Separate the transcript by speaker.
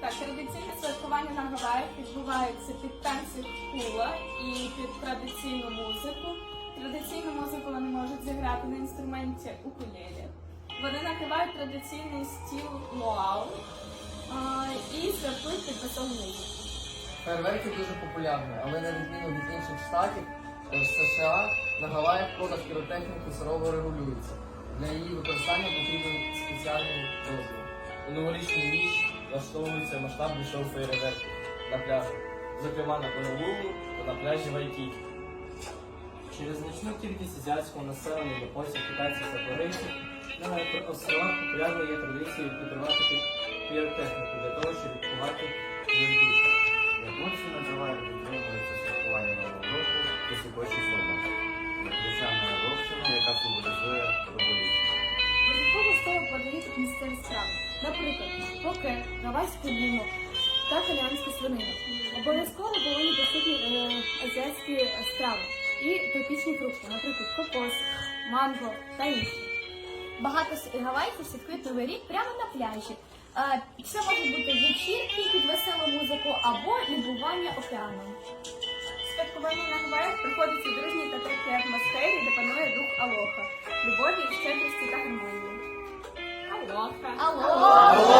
Speaker 1: Так, традиційне святкування на Гаваях відбувається під танці хула і під традиційну музику. Традиційну музику вони можуть зіграти на інструменті укулелі. Вони накривають традиційний стіл луау а, і святкують під музику.
Speaker 2: Фейерверки дуже популярні, але на відміну від інших штатів е, в США на Гаваях продаж піротехніки сурово регулюється. Для її використання потрібен спеціальний дозвіл.
Speaker 3: У новорічну ніч влаштовується масштабний шоу фейерверків на пляжах, зокрема на Гонолулу та на пляжі Вайкікі. Через значну кількість азіатського населення японців, китайців та корейців на островах популярною є традиція підривати піротехніку для того, щоб відбувати вердучі.
Speaker 4: Японці називають
Speaker 5: місцеві страви. Наприклад, поке, гавайську ліну та калянську свинину. Обов'язково повинні присутні е, азіатські страви і тропічні фрукти, наприклад, кокос, манго та інші.
Speaker 6: Багато с- гавайців святкують новий рік прямо на пляжі. Е, Це можуть бути вечірки під веселу музику або любування океаном.
Speaker 1: Святкування на Гаваях проходить у дружній та теплій атмосфері, де панує дух алоха, любові, щедрості та гармонії. Алоха!
Speaker 6: Алло!